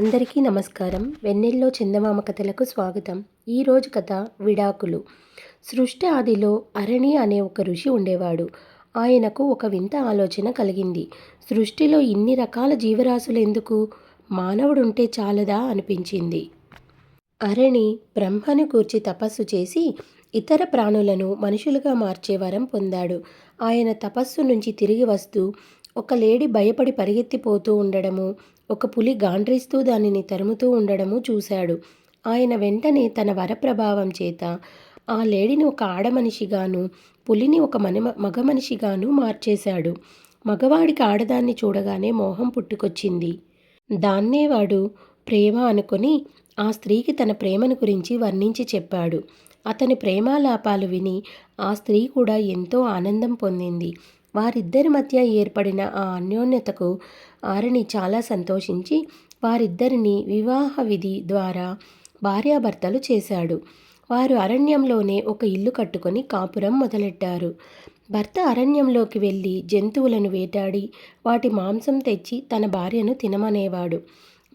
అందరికీ నమస్కారం. వెన్నెల్లో చందమామ కథలకు స్వాగతం. ఈరోజు కథ విడాకులు. సృష్టి ఆదిలో అరణి అనే ఒక ఋషి ఉండేవాడు. ఆయనకు ఒక వింత ఆలోచన కలిగింది. సృష్టిలో ఇన్ని రకాల జీవరాశులు ఎందుకు? మానవుడుంటే చాలదా? అనిపించింది. అరణి బ్రహ్మను కూర్చి తపస్సు చేసి ఇతర ప్రాణులను మనుషులుగా మార్చే వరం పొందాడు. ఆయన తపస్సు నుంచి తిరిగి వస్తూ ఒక లేడి భయపడి పరిగెత్తిపోతూ ఉండడము ఒక పులి గాండ్రిస్తూ దానిని తరుముతూ ఉండడము చూశాడు. ఆయన వెంటనే తన వరప్రభావం చేత ఆ లేడిని ఒక ఆడమనిషిగాను పులిని ఒక మన మగ మనిషిగాను మార్చేశాడు. మగవాడికి ఆడదాన్ని చూడగానే మోహం పుట్టుకొచ్చింది. దాన్నే వాడు ప్రేమ అనుకొని ఆ స్త్రీకి తన ప్రేమను గురించి వర్ణించి చెప్పాడు. అతని ప్రేమాలాపాలు విని ఆ స్త్రీ కూడా ఎంతో ఆనందం పొందింది. వారిద్దరి మధ్య ఏర్పడిన ఆ అన్యోన్యతకు ఆరణి చాలా సంతోషించి వారిద్దరిని వివాహ విధి ద్వారా భార్యాభర్తలు చేశాడు. వారు అరణ్యంలోనే ఒక ఇల్లు కట్టుకొని కాపురం మొదలెట్టారు. భర్త అరణ్యంలోకి వెళ్ళి జంతువులను వేటాడి వాటి మాంసం తెచ్చి తన భార్యను తినమనేవాడు.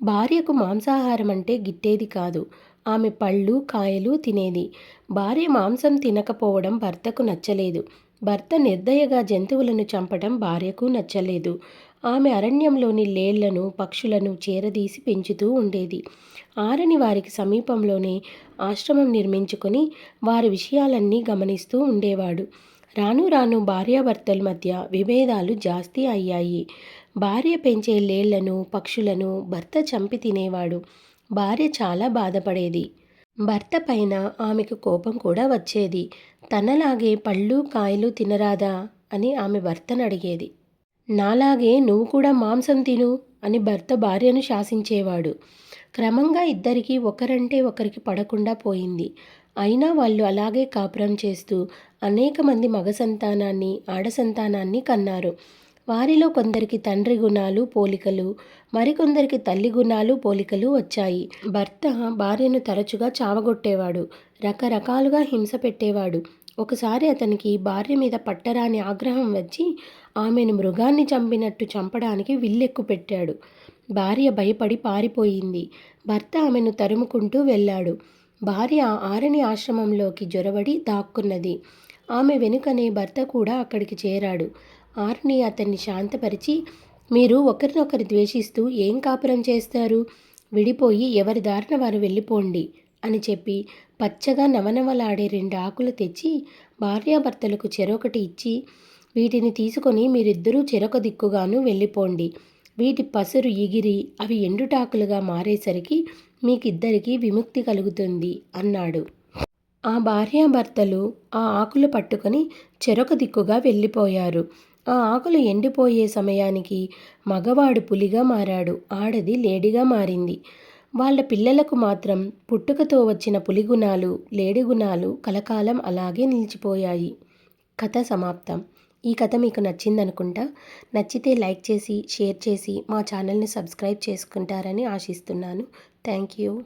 భార్యకు మాంసాహారం అంటే గిట్టేది కాదు. ఆమె పళ్ళు కాయలు తినేది. భార్య మాంసం తినకపోవడం భర్తకు నచ్చలేదు. భర్త నిర్దయగా జంతువులను చంపడం భార్యకు నచ్చలేదు. ఆమె అరణ్యంలోని లేళ్ళను పక్షులను చేరదీసి పెంచుతూ ఉండేది. ఆరని వారికి సమీపంలోనే ఆశ్రమం నిర్మించుకొని వారి విషయాలన్నీ గమనిస్తూ ఉండేవాడు. రాను రాను భార్యాభర్తల మధ్య విభేదాలు జాస్తి అయ్యాయి. భార్య పెంచే లేళ్ళను పక్షులను భర్త చంపి తినేవాడు. భార్య చాలా బాధపడేది. భర్త పైన ఆమెకు కోపం కూడా వచ్చేది. తనలాగే పళ్ళు కాయలు తినరాదా? అని ఆమె భర్తను అడిగేది. నాలాగే నువ్వు కూడా మాంసం తిను అని భర్త భార్యను శాసించేవాడు. క్రమంగా ఇద్దరికీ ఒకరంటే ఒకరికి పడకుండా పోయింది. అయినా వాళ్ళు అలాగే కాపురం చేస్తూ అనేక మంది మగ సంతానాన్ని ఆడ సంతానాన్ని కన్నారు. వారిలో కొందరికి తండ్రి గుణాలు పోలికలు మరికొందరికి తల్లి గుణాలు పోలికలు వచ్చాయి. భర్త భార్యను తరచుగా చావగొట్టేవాడు రకరకాలుగా హింస పెట్టేవాడు. ఒకసారి అతనికి భార్య మీద పట్టరాని ఆగ్రహం వచ్చి ఆమెను మృగాన్ని చంపినట్టు చంపడానికి విల్లెక్కు పెట్టాడు. భార్య భయపడి పారిపోయింది. భర్త ఆమెను తరుముకుంటూ వెళ్ళాడు. భార్య ఆరణి ఆశ్రమంలోకి జొరబడి దాక్కున్నది. ఆమె వెనుకనే భర్త కూడా అక్కడికి చేరాడు. ఆర్ని అతన్ని శాంతపరిచి మీరు ఒకరినొకరు ద్వేషిస్తూ ఏం కాపురం చేస్తారు? విడిపోయి ఎవరి దారిన వారు వెళ్ళిపోండి అని చెప్పి పచ్చగా నవనవలాడే రెండు ఆకులు తెచ్చి భార్యాభర్తలకు చెరొకటి ఇచ్చి వీటిని తీసుకొని మీరిద్దరూ చెరొక దిక్కుగాను వెళ్ళిపోండి. వీటి పసురు ఎగిరి అవి ఎండుటాకులుగా మారేసరికి మీకిద్దరికీ విముక్తి కలుగుతుంది అన్నాడు. ఆ భార్యాభర్తలు ఆ ఆకులు పట్టుకొని చెరొక దిక్కుగా వెళ్ళిపోయారు. ఆ ఆకులు ఎండిపోయే సమయానికి మగవాడు పులిగా మారాడు. ఆడది లేడిగా మారింది. వాళ్ళ పిల్లలకు మాత్రం పుట్టుకతో వచ్చిన పులిగుణాలు లేడిగుణాలు కలకాలం అలాగే నిలిచిపోయాయి. కథ సమాప్తం. ఈ కథ మీకు నచ్చిందనుకుంటా నచ్చితే లైక్ చేసి షేర్ చేసి మా ఛానల్ని సబ్స్క్రైబ్ చేసుకుంటారని ఆశిస్తున్నాను. Thank you.